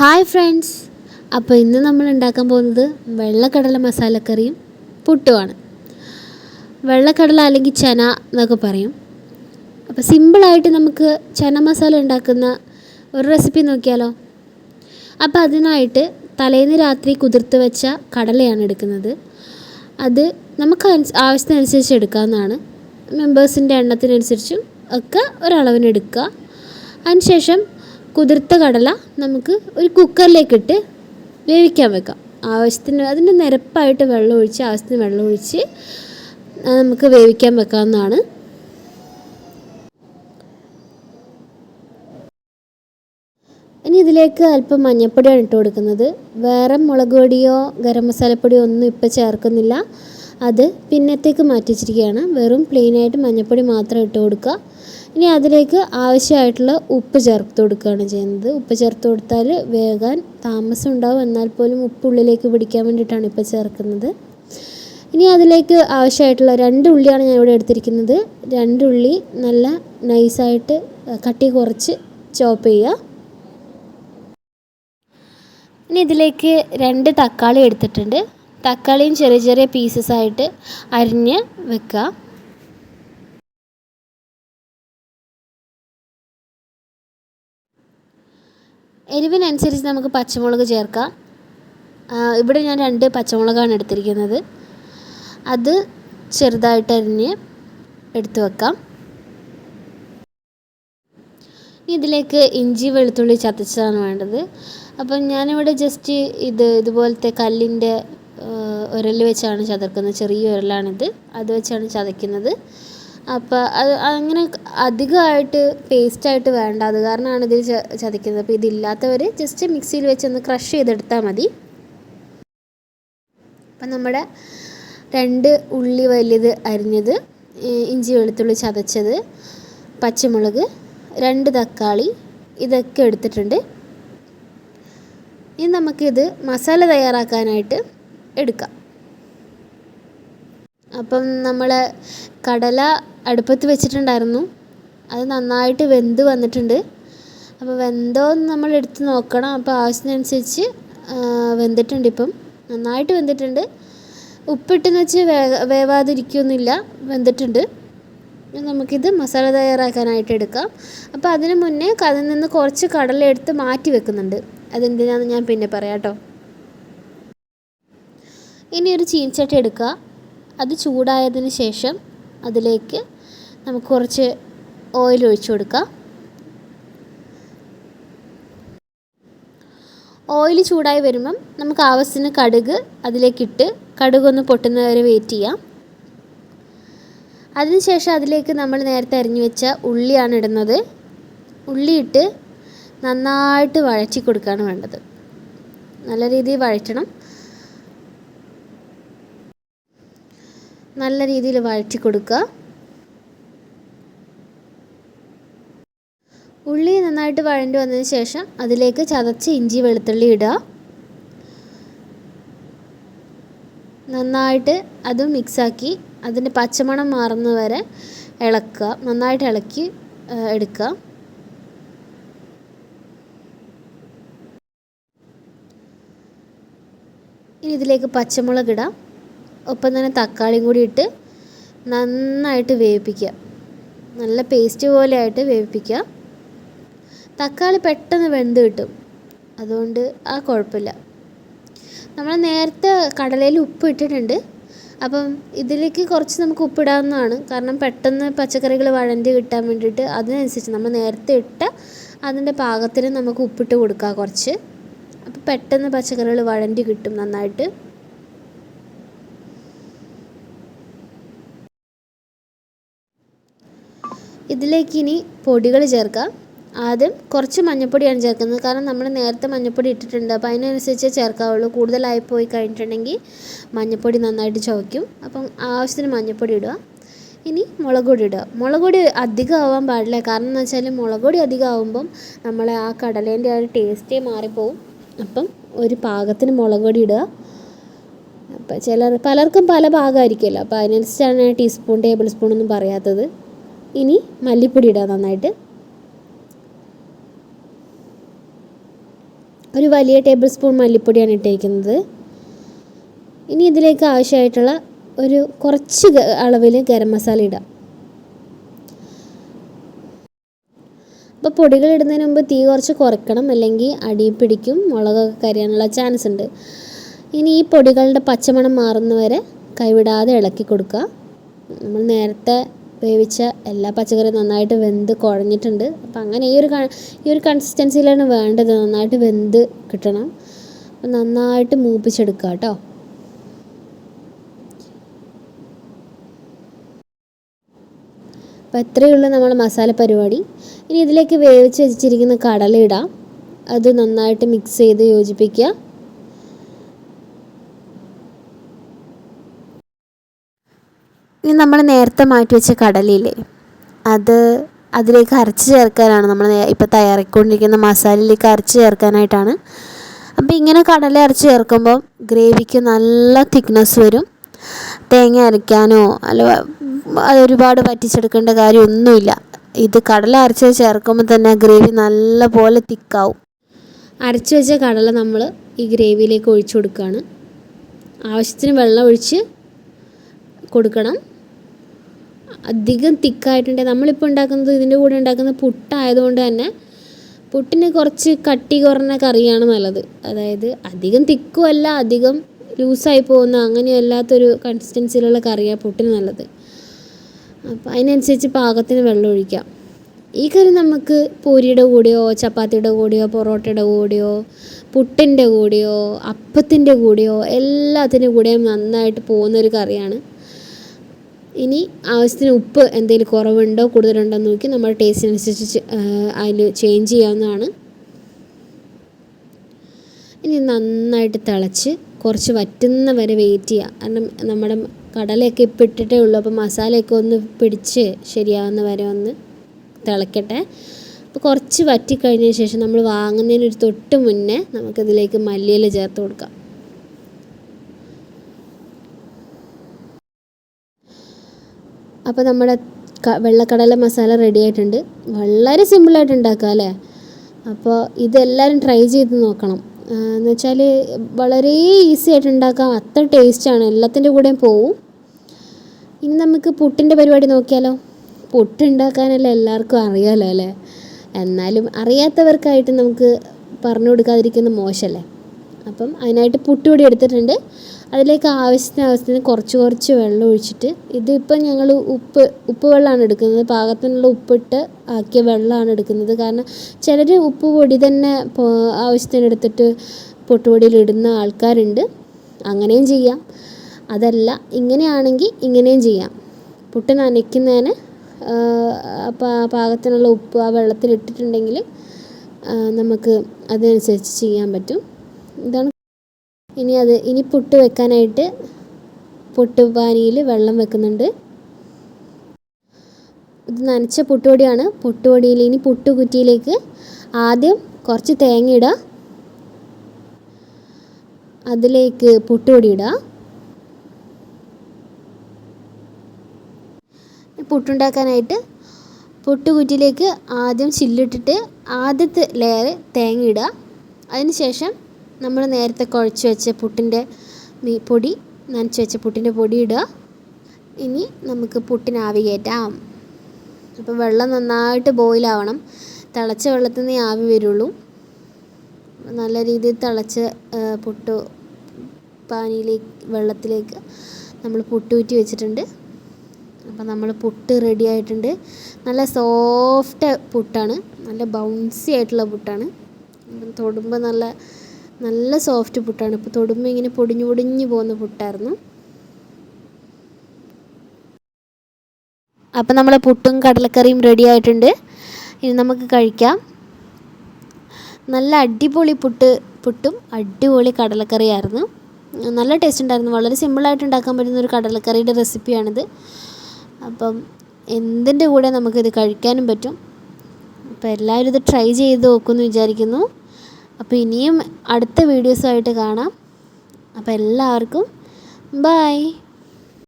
Hi friends. അപ്പോൾ ഇന്ന് നമ്മൾ ഉണ്ടാക്കാൻ പോകുന്നത് വെള്ളക്കടല മസാലക്കറിയും പുട്ടുമാണ്. വെള്ളക്കടല അല്ലെങ്കിൽ ചന എന്നൊക്കെ പറയും. അപ്പോൾ സിമ്പിളായിട്ട് നമുക്ക് ചന മസാല ഉണ്ടാക്കുന്ന ഒരു റെസിപ്പി നോക്കിയാലോ? അപ്പോൾ അതിനായിട്ട് തലേന്ന് രാത്രി കുതിർത്ത് വെച്ച കടലയാണ് എടുക്കുന്നത്. അത് നമുക്ക് ആവശ്യത്തിനനുസരിച്ച് എടുക്കാവുന്നതാണ്. മെമ്പേഴ്സിന്റെ എണ്ണത്തിനനുസരിച്ചും ഒക്കെ ഒരളവിനെടുക്കുക അതിനുശേഷം കുതിർത്ത കടല നമുക്ക് ഒരു കുക്കറിലേക്കിട്ട് വേവിക്കാൻ വെക്കാം. ആവശ്യത്തിന് അതിന്റെ നിരപ്പായിട്ട് വെള്ളം ഒഴിച്ച് ആവശ്യത്തിന് വെള്ളം ഒഴിച്ച് നമുക്ക് വേവിക്കാൻ വെക്കാവുന്നതാണ്. ഇനി ഇതിലേക്ക് അല്പം മഞ്ഞൾപ്പൊടിയാണ് ഇട്ട് കൊടുക്കുന്നത്. വേറെ മുളക് പൊടിയോ ഗരം മസാലപ്പൊടിയോ ഒന്നും ഇപ്പോൾ ചേർക്കുന്നില്ല. അത് പിന്നത്തേക്ക് മാറ്റി വെച്ചിരിക്കുകയാണ്. വെറും പ്ലെയിനായിട്ട് മഞ്ഞൾപ്പൊടി മാത്രം ഇട്ട് കൊടുക്കുക. ഇനി അതിലേക്ക് ആവശ്യമായിട്ടുള്ള ഉപ്പ് ചേർത്ത് കൊടുക്കുകയാണ് ചെയ്യുന്നത്. ഉപ്പ് ചേർത്ത് കൊടുത്താൽ വേകാൻ താമസം ഉണ്ടാവും. എന്നാൽ പോലും ഉപ്പ് ഉള്ളിലേക്ക് പിടിക്കാൻ വേണ്ടിയിട്ടാണ് ഇപ്പോൾ ചേർക്കുന്നത്. ഇനി അതിലേക്ക് ആവശ്യമായിട്ടുള്ള രണ്ട് ഉള്ളിയാണ് ഞാൻ ഇവിടെ എടുത്തിരിക്കുന്നത്. രണ്ട് ഉള്ളി നല്ല നൈസായിട്ട് കട്ടി കുറച്ച് ചോപ്പ് ചെയ്യുക. ഇനി ഇതിലേക്ക് രണ്ട് തക്കാളി എടുത്തിട്ടുണ്ട്. തക്കാളിയും ചെറിയ ചെറിയ പീസസ് ആയിട്ട് അരിഞ്ഞ് വെക്കുക. എരിവിനനുസരിച്ച് നമുക്ക് പച്ചമുളക് ചേർക്കാം. ഇവിടെ ഞാൻ രണ്ട് പച്ചമുളകാണ് എടുത്തിരിക്കുന്നത്. അത് ചെറുതായിട്ട് അരിഞ്ഞ് എടുത്തു വെക്കാം. ഇതിലേക്ക് ഇഞ്ചി വെളുത്തുള്ളി ചതച്ചതാണ് വേണ്ടത്. അപ്പം ഞാനിവിടെ ജസ്റ്റ് ഇത് ഇതുപോലത്തെ കല്ലിന്റെ ഉരൽ വെച്ചാണ് ചതക്കുന്നത്. ചെറിയ ഉരലാണിത്. അത് വെച്ചാണ് ചതയ്ക്കുന്നത്. അപ്പോൾ അത് അങ്ങനെ അധികമായിട്ട് പേസ്റ്റായിട്ട് വേണ്ട. അത് കാരണമാണ് ഇതിൽ ചതിക്കുന്നത്. അപ്പോൾ ഇതില്ലാത്തവർ ജസ്റ്റ് മിക്സിയിൽ വെച്ചൊന്ന് ക്രഷ് ചെയ്തെടുത്താൽ മതി. അപ്പം നമ്മുടെ രണ്ട് ഉള്ളി വലിയത് അരിഞ്ഞത് ഇഞ്ചി വെളുത്തുള്ളി ചതച്ചത് പച്ചമുളക് രണ്ട് തക്കാളി ഇതൊക്കെ എടുത്തിട്ടുണ്ട്. ഇനി നമുക്കിത് മസാല തയ്യാറാക്കാനായിട്ട് എടുക്കാം. അപ്പം നമ്മൾ കടല അടുപ്പത്ത് വെച്ചിട്ടുണ്ടായിരുന്നു. അത് നന്നായിട്ട് വെന്ത് വന്നിട്ടുണ്ട്. അപ്പോൾ വെന്തോ എന്ന് നമ്മൾ എടുത്ത് നോക്കണം. അപ്പോൾ ആവശ്യത്തിനനുസരിച്ച് വെന്തിട്ടുണ്ട് ഇപ്പം. നന്നായിട്ട് വെന്തിട്ടുണ്ട്. ഉപ്പിട്ടെന്ന് വെച്ച് വേ വേവാതിരിക്കൊന്നുമില്ല. വെന്തിട്ടുണ്ട്. നമുക്കിത് മസാല തയ്യാറാക്കാനായിട്ട് എടുക്കാം. അപ്പോൾ അതിന് മുന്നേ അതിൽ നിന്ന് കുറച്ച് കടല എടുത്ത് മാറ്റി വെക്കുന്നുണ്ട്. അതെന്തിനാണെന്ന് ഞാൻ പിന്നെ പറയാം കേട്ടോ ഇനി ഒരു ചീനച്ചട്ടി എടുക്കുക അത് ചൂടായതിന് ശേഷം അതിലേക്ക് നമുക്ക് കുറച്ച് ഓയിൽ ഒഴിച്ചു കൊടുക്കാം. ഓയിൽ ചൂടായി വരുമ്പം നമുക്ക് ആവശ്യത്തിന് കടുക് അതിലേക്കിട്ട് കടുക് ഒന്ന് പൊട്ടുന്നവരെ വെയിറ്റ് ചെയ്യാം. അതിനുശേഷം അതിലേക്ക് നമ്മൾ നേരത്തെ അരിഞ്ഞു വെച്ച ഉള്ളിയാണ് ഇടുന്നത്. ഉള്ളിയിട്ട് നന്നായിട്ട് വഴറ്റി കൊടുക്കുകയാണ് വേണ്ടത്. നല്ല രീതിയിൽ വഴറ്റണം. നല്ല രീതിയിൽ വഴറ്റി കൊടുക്കുക. ഉള്ളി നന്നായിട്ട് വഴണ്ടി വന്നതിന് ശേഷം അതിലേക്ക് ചതച്ച് ഇഞ്ചി വെളുത്തുള്ളി ഇടുക. നന്നായിട്ട് അത് മിക്സാക്കി അതിന്റെ പച്ചമണം മാറുന്നവരെ ഇളക്കുക. നന്നായിട്ട് ഇളക്കി എടുക്കുക. ഇനി ഇതിലേക്ക് പച്ചമുളക് ഇടാം. ഒപ്പം തന്നെ തക്കാളിയും കൂടി ഇട്ട് നന്നായിട്ട് വേവിപ്പിക്കുക. നല്ല പേസ്റ്റ് പോലെ ആയിട്ട് വേവിപ്പിക്കുക. തക്കാളി പെട്ടെന്ന് വെന്ത് കിട്ടും. അതുകൊണ്ട് ആ കുഴപ്പമില്ല. നമ്മൾ നേരത്തെ കടലയിൽ ഉപ്പ് ഇട്ടിട്ടുണ്ട്. അപ്പം ഇതിലേക്ക് കുറച്ച് നമുക്ക് ഉപ്പിടാവുന്നതാണ് കാരണം പെട്ടെന്ന് പച്ചക്കറികൾ വഴണ്ടി കിട്ടാൻ വേണ്ടിയിട്ട് അതിനനുസരിച്ച് നമ്മൾ നേരത്തെ ഇട്ട അതിന്റെ പാകത്തിന് നമുക്ക് ഉപ്പിട്ട് കൊടുക്കുക കുറച്ച്. അപ്പോൾ പെട്ടെന്ന് പച്ചക്കറികൾ വഴണ്ടി കിട്ടും നന്നായിട്ട്. ഇതിലേക്ക് ഇനി പൊടികൾ ചേർക്കാം. ആദ്യം കുറച്ച് മഞ്ഞൾപ്പൊടിയാണ് ചേർക്കുന്നത്. കാരണം നമ്മൾ നേരത്തെ മഞ്ഞൾപ്പൊടി ഇട്ടിട്ടുണ്ട്. അപ്പോൾ അതിനനുസരിച്ച് ചേർക്കാവുള്ളൂ. കൂടുതലായി പോയി കഴിഞ്ഞിട്ടുണ്ടെങ്കിൽ മഞ്ഞൾപ്പൊടി നന്നായിട്ട് ചവയ്ക്കും അപ്പം ആവശ്യത്തിന് മഞ്ഞൾപ്പൊടി ഇടുക. ഇനി മുളക് പൊടി ഇടുക. മുളക് പൊടി അധികം ആവാൻ പാടില്ല. കാരണം എന്ന് വെച്ചാൽ മുളക് പൊടി അധികം ആവുമ്പം നമ്മളെ ആ കടലേന്റെ ആ ഒരു ടേസ്റ്റേ മാറിപ്പോവും. അപ്പം ഒരു പാകത്തിന് മുളക് പൊടി ഇടുക. അപ്പം ചിലർ പലർക്കും പല ഭാഗമായിരിക്കുമല്ലോ അപ്പോൾ അതിനനുസരിച്ചാണ് ടീസ്പൂൺ ടേബിൾ സ്പൂൺ ഒന്നും പറയാത്തത്. ഇനി മല്ലിപ്പൊടി ഇടുക നന്നായിട്ട്. ഒരു വലിയ ടേബിൾ സ്പൂൺ മല്ലിപ്പൊടിയാണ് ഇട്ടിരിക്കുന്നത് ഇനി ഇതിലേക്ക് ആവശ്യമായിട്ടുള്ള ഒരു കുറച്ച് അളവിൽ ഗരം മസാല ഇടാം അപ്പോൾ പൊടികൾ ഇടുന്നതിന് മുമ്പ് തീ കുറച്ച് കുറയ്ക്കണം അല്ലെങ്കിൽ അടി പിടിക്കും മുളകൊക്കെ കരിയാനുള്ള ചാൻസ് ഉണ്ട്. ഇനി ഈ പൊടികളുടെ പച്ചമണം മാറുന്നവരെ കൈവിടാതെ ഇളക്കി കൊടുക്കുക. നമ്മൾ നേരത്തെ വേവിച്ച എല്ലാ പച്ചക്കറിയും നന്നായിട്ട് വെന്ത് കുഴഞ്ഞിട്ടുണ്ട്. അപ്പം അങ്ങനെ ഈ ഒരു ഈ ഒരു കൺസിസ്റ്റൻസിയിലാണ് വേണ്ടത്. നന്നായിട്ട് വെന്ത് കിട്ടണം. അപ്പം നന്നായിട്ട് മൂപ്പിച്ചെടുക്കുക കേട്ടോ അപ്പോൾ ഇത്രയേ ഉള്ളൂ നമ്മൾ മസാല പരിപാടി. ഇനി ഇതിലേക്ക് വേവിച്ച് വെച്ചിരിക്കുന്ന കടല ഇടാം. അത് നന്നായിട്ട് മിക്സ് ചെയ്ത് യോജിപ്പിക്കുക. ഇനി നമ്മൾ നേരത്തെ മാറ്റി വെച്ച കടലയില്ലേ അത് അതിലേക്ക് അരച്ച് ചേർക്കാനാണ് നമ്മൾ ഇപ്പോൾ തയ്യാറാക്കിക്കൊണ്ടിരിക്കുന്ന മസാലയിലേക്ക് അരച്ച് ചേർക്കാനായിട്ടാണ്. അപ്പോൾ ഇങ്ങനെ കടല അരച്ച് ചേർക്കുമ്പോൾ ഗ്രേവിക്ക് നല്ല തിക്നെസ് വരും. തേങ്ങ അരയ്ക്കാനോ അല്ല ഒരുപാട് വറ്റിച്ചെടുക്കേണ്ട കാര്യമൊന്നുമില്ല. ഇത് കടല അരച്ച് ചേർക്കുമ്പോൾ തന്നെ ഗ്രേവി നല്ല പോലെ തിക്കാവും. അരച്ച് വെച്ച കടല നമ്മൾ ഈ ഗ്രേവിയിലേക്ക് ഒഴിച്ചു കൊടുക്കുകയാണ്. ആവശ്യത്തിന് വെള്ളം ഒഴിച്ച് കൊടുക്കണം. അധികം തിക്കായിട്ടുണ്ടെങ്കിൽ നമ്മളിപ്പോൾ ഉണ്ടാക്കുന്നത് ഇതിന്റെ കൂടെ ഉണ്ടാക്കുന്ന പുട്ടായതുകൊണ്ട് തന്നെ പുട്ടിന് കുറച്ച് കട്ടി കുറഞ്ഞ കറിയാണ് നല്ലത്. അതായത് അധികം തിക്കുമല്ല അധികം ലൂസായി പോകുന്ന അങ്ങനെയല്ലാത്തൊരു കൺസിസ്റ്റൻസിയിലുള്ള കറിയാണ് പുട്ടിന് നല്ലത്. അപ്പോൾ അതിനനുസരിച്ച് പാകത്തിന് വെള്ളം ഒഴിക്കാം. ഈ കറി നമുക്ക് പൂരിയുടെ കൂടെയോ ചപ്പാത്തിയുടെ കൂടെയോ പൊറോട്ടയുടെ കൂടെയോ പുട്ടിന്റെ കൂടെയോ അപ്പത്തിന്റെ കൂടെയോ എല്ലാത്തിന്റെ കൂടെയും നന്നായിട്ട് പോകുന്നൊരു കറിയാണ് ഇനി ആവശ്യത്തിന് ഉപ്പ് എന്തെങ്കിലും കുറവുണ്ടോ കൂടുതലുണ്ടോ എന്ന് നോക്കി നമ്മുടെ ടേസ്റ്റിനനുസരിച്ച് അതിൽ ചേഞ്ച് ചെയ്യാവുന്നതാണ്. ഇനി നന്നായിട്ട് തിളച്ച് കുറച്ച് വറ്റുന്ന വരെ വെയിറ്റ് ചെയ്യുക കാരണം നമ്മുടെ കടലയൊക്കെ ഇപ്പം ഇട്ടിട്ടേ ഉള്ളൂ. അപ്പോൾ മസാലയൊക്കെ ഒന്ന് പിടിച്ച് ശരിയാവുന്ന വരെ ഒന്ന് തിളക്കട്ടെ. അപ്പോൾ കുറച്ച് വറ്റിക്കഴിഞ്ഞതിന് ശേഷം നമ്മൾ വാങ്ങുന്നതിന് ഒരു തൊട്ട് മുന്നേ നമുക്കിതിലേക്ക് മല്ലിയില ചേർത്ത് കൊടുക്കാം. അപ്പോൾ നമ്മുടെ വെള്ളക്കടല മസാല റെഡി ആയിട്ടുണ്ട്. വളരെ സിമ്പിളായിട്ട് ഉണ്ടാക്കാം അല്ലേ? അപ്പോൾ ഇതെല്ലാവരും ട്രൈ ചെയ്ത് നോക്കണം. എന്ന് വെച്ചാൽ വളരെ ഈസി ആയിട്ട് ഉണ്ടാക്കാം. അത്ര ടേസ്റ്റാണ് എല്ലാത്തിന്റെ കൂടെയും പോവും. ഇനി നമുക്ക് പുട്ടിന്റെ പരിപാടി നോക്കിയാലോ? പുട്ടുണ്ടാക്കാനല്ലേ എല്ലാവർക്കും അറിയാമല്ലോ അല്ലേ? എന്നാലും അറിയാത്തവർക്കായിട്ട് നമുക്ക് പറഞ്ഞു കൊടുക്കാതിരിക്കുന്ന മോശമല്ലേ? അപ്പം അതിനായിട്ട് പുട്ടുപൊടി എടുത്തിട്ടുണ്ട്. അതിലേക്ക് ആവശ്യത്തിന് ആവശ്യത്തിന് കുറച്ച് കുറച്ച് വെള്ളം ഒഴിച്ചിട്ട് ഇതിപ്പോൾ ഞങ്ങൾ ഉപ്പ് ഉപ്പ് വെള്ളമാണ് എടുക്കുന്നത്. പാകത്തിനുള്ള ഉപ്പിട്ട് ആക്കിയ വെള്ളമാണ് എടുക്കുന്നത്. കാരണം ചിലർ ഉപ്പ് പൊടി തന്നെ ആവശ്യത്തിന് എടുത്തിട്ട് പൊട്ടുപൊടിയിൽ ഇടുന്ന ആൾക്കാരുണ്ട്. അങ്ങനെയും ചെയ്യാം. അതല്ല ഇങ്ങനെയാണെങ്കിൽ ഇങ്ങനെയും ചെയ്യാം. പുട്ട് നനയ്ക്കുന്നതിന് പാകത്തിനുള്ള ഉപ്പ് ആ വെള്ളത്തിൽ ഇട്ടിട്ടുണ്ടെങ്കിൽ നമുക്ക് അതിനനുസരിച്ച് ചെയ്യാൻ പറ്റും. ഇതാണ്. ഇനി അത് ഇനി പുട്ട് വെക്കാനായിട്ട് പുട്ടുപാനിയിൽ വെള്ളം വെക്കുന്നുണ്ട്. ഇത് നനച്ച പുട്ടുപൊടിയാണ്. പുട്ടുപൊടിയിൽ ഇനി പുട്ടുകുറ്റിയിലേക്ക് ആദ്യം കുറച്ച് തേങ്ങ ഇടുക അതിലേക്ക് പുട്ടുപൊടി ഇടുക പുട്ടുണ്ടാക്കാനായിട്ട് പുട്ടുകുറ്റിയിലേക്ക് ആദ്യം ചില്ലിട്ടിട്ട് ആദ്യത്തെ ലെയർ തേങ്ങ ഇടുക അതിന് ശേഷം നമ്മൾ നേരത്തെ കുഴച്ച് വെച്ച പുട്ടിന്റെ പൊടി നനച്ച് വെച്ച പുട്ടിന്റെ പൊടി ഇടുക. ഇനി നമുക്ക് പുട്ടിന് കയറ്റാം. അപ്പോൾ വെള്ളം നന്നായിട്ട് ബോയിലാവണം തിളച്ച വെള്ളത്തിൽ നിന്ന് ആവി വരുള്ളൂ. നല്ല രീതിയിൽ തിളച്ച് പുട്ട് പാനിയിലേക്ക് വെള്ളത്തിലേക്ക് നമ്മൾ പുട്ട് ഊറ്റി വെച്ചിട്ടുണ്ട്. അപ്പോൾ നമ്മൾ പുട്ട് റെഡി ആയിട്ടുണ്ട്. നല്ല സോഫ്റ്റ് പുട്ടാണ്. നല്ല ബൗൺസി ആയിട്ടുള്ള പുട്ടാണ്. തൊടുമ്പോൾ നല്ല നല്ല സോഫ്റ്റ് പുട്ടാണ്. ഇപ്പോൾ തൊടുമ്പോൾ ഇങ്ങനെ പൊടിഞ്ഞു പൊടിഞ്ഞു പോകുന്ന പുട്ടായിരുന്നു. അപ്പം നമ്മൾ പുട്ടും കടലക്കറിയും റെഡി ആയിട്ടുണ്ട്. ഇനി നമുക്ക് കഴിക്കാം. നല്ല അടിപൊളി പുട്ട് പുട്ടും അടിപൊളി കടലക്കറിയായിരുന്നു. നല്ല ടേസ്റ്റ് ഉണ്ടായിരുന്നു. വളരെ സിമ്പിളായിട്ട് ഉണ്ടാക്കാൻ പറ്റുന്ന ഒരു കടലക്കറിയുടെ റെസിപ്പിയാണിത് അപ്പം എന്തിന്റെ കൂടെ നമുക്കിത് കഴിക്കാനും പറ്റും? അപ്പോൾ എല്ലാവരും ഇത് ട്രൈ ചെയ്ത് നോക്കുമെന്ന് വിചാരിക്കുന്നു. അപ്പോൾ ഇനിയും അടുത്ത വീഡിയോസുമായിട്ട് കാണാം. അപ്പോൾ എല്ലാവർക്കും ബായ്